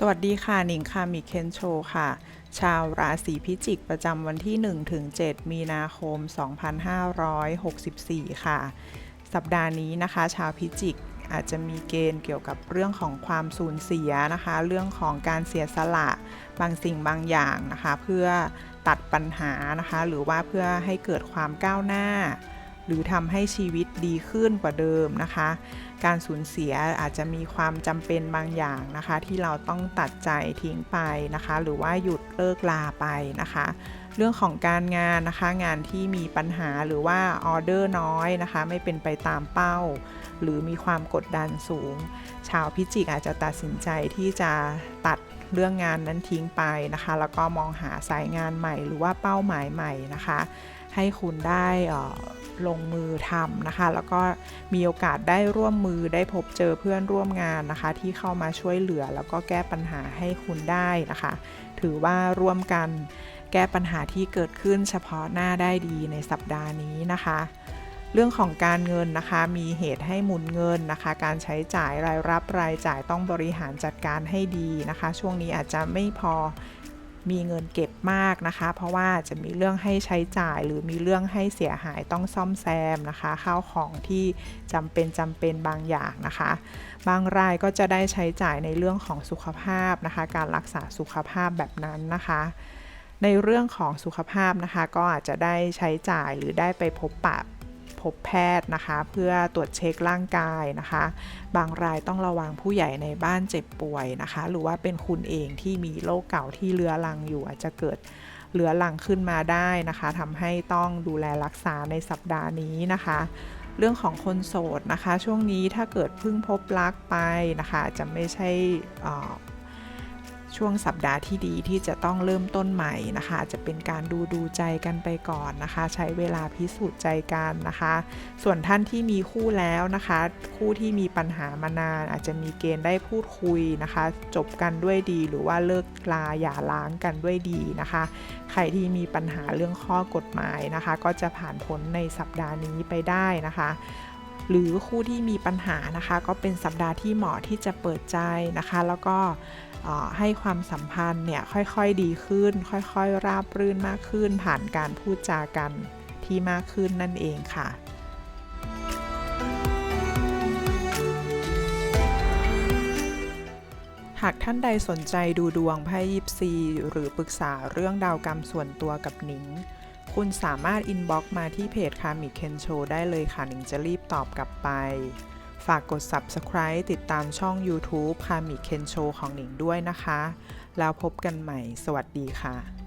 สวัสดีค่ะหนิงค่ะมิเคนโชค่ะ ชาวราศีพิจิกประจำวันที่1ถึง7มีนาคม 2564 ค่ะ สัปดาห์นี้นะคะ ชาวพิจิกอาจจะมีเกณฑ์เกี่ยวกับเรื่องของความสูญเสียนะคะ เรื่องของการเสียสละบางสิ่งบางอย่างนะคะ เพื่อตัดปัญหานะคะ หรือว่าเพื่อให้เกิดความก้าวหน้า หรือทำให้ชีวิตดีขึ้นกว่าเดิมนะคะ การสูญเสียอาจจะมีความจำเป็นบางอย่างนะคะ ที่เราต้องตัดใจทิ้งไปนะคะ หรือว่าหยุดเลิกลาไปนะคะ เรื่องของการงานนะคะ งานที่มีปัญหาหรือว่าออเดอร์น้อยนะคะ ไม่เป็นไปตามเป้า หรือมีความกดดันสูง ชาวพิจิกอาจจะตัดสินใจที่จะตัดเรื่องงานนั้นทิ้งไปนะคะ แล้วก็มองหาสายงานใหม่หรือว่าเป้าหมายใหม่นะคะ ให้คุณได้ลงมือทำนะคะ แล้วก็มีโอกาสได้ร่วมมือได้พบเจอเพื่อนร่วมงานนะคะ ที่เข้ามาช่วยเหลือแล้วก็แก้ปัญหาให้คุณได้นะคะ ถือว่าร่วมกัน แก้ปัญหาที่เกิดขึ้นเฉพาะหน้าได้ดีในสัปดาห์นี้นะคะ เรื่องของการเงินนะคะมีเหตุให้หมุนเงินนะคะ การใช้จ่ายรายรับรายจ่ายต้องบริหารจัดการให้ดีนะคะ ช่วงนี้อาจจะไม่พอมีเงินเก็บมากนะคะ เพราะว่าจะมีเรื่องให้ใช้จ่ายหรือมีเรื่องให้เสียหายต้องซ่อมแซมนะคะข้าวของที่จำเป็นจำเป็นบางอย่างนะคะ บางรายก็จะได้ใช้จ่ายในเรื่องของสุขภาพนะคะ การรักษาสุขภาพแบบนั้นนะคะ ในเรื่องของสุขภาพนะคะ ก็อาจจะได้ใช้จ่ายหรือได้ไปพบปะพบแพทย์นะคะ เพื่อตรวจเช็คร่างกายนะคะ บางรายต้องระวังผู้ใหญ่ในบ้านเจ็บป่วยนะคะ หรือว่าเป็นคุณเองที่มีโรคเก่าที่เรื้อรังอยู่อาจจะเกิดเรื้อรังขึ้นมาได้นะคะทำให้ต้องดูแลรักษาในสัปดาห์นี้นะคะ เรื่องของคนโสดนะคะ ช่วงนี้ถ้าเกิดเพิ่งพบรักไปนะคะ จะไม่ใช่ ช่วงสัปดาห์ที่ดีที่จะต้องเริ่มต้นใหม่นะคะ จะเป็นการดูดูใจกันไปก่อนนะคะ ใช้เวลาพิสูจน์ใจกันนะคะ ส่วนท่านที่มีคู่แล้วนะคะ คู่ที่มีปัญหามานาน อาจจะมีเกณฑ์ได้พูดคุยนะคะ จบกันด้วยดีหรือว่าเลิกลาอย่าล้างกันด้วยดีนะคะ ใครที่มีปัญหาเรื่องข้อกฎหมายนะคะ ก็จะผ่านพ้นในสัปดาห์นี้ไปได้นะคะหรือคู่ที่มีปัญหานะคะ ก็เป็นสัปดาห์ที่เหมาะที่จะเปิดใจนะคะ แล้วก็ ให้ความสัมพันธ์เนี่ยค่อยๆดีขึ้น ค่อยๆ ราบรื่นมากขึ้น ผ่านการพูดจากันที่มากขึ้นนั่นเองค่ะหากท่านใดสนใจดูดวงไพ่ยิปซี หรือปรึกษาเรื่องดาวกรรมส่วนตัวกับหนิง คุณสามารถอินบ็อกมาที่เพจคามิเคนโชได้เลยค่ะหนิงจะรีบตอบกลับไป ฝากกด Subscribe ติดตามช่อง YouTube คามิเคนโชของหนิงด้วยนะคะ แล้วพบกันใหม่ สวัสดีค่ะ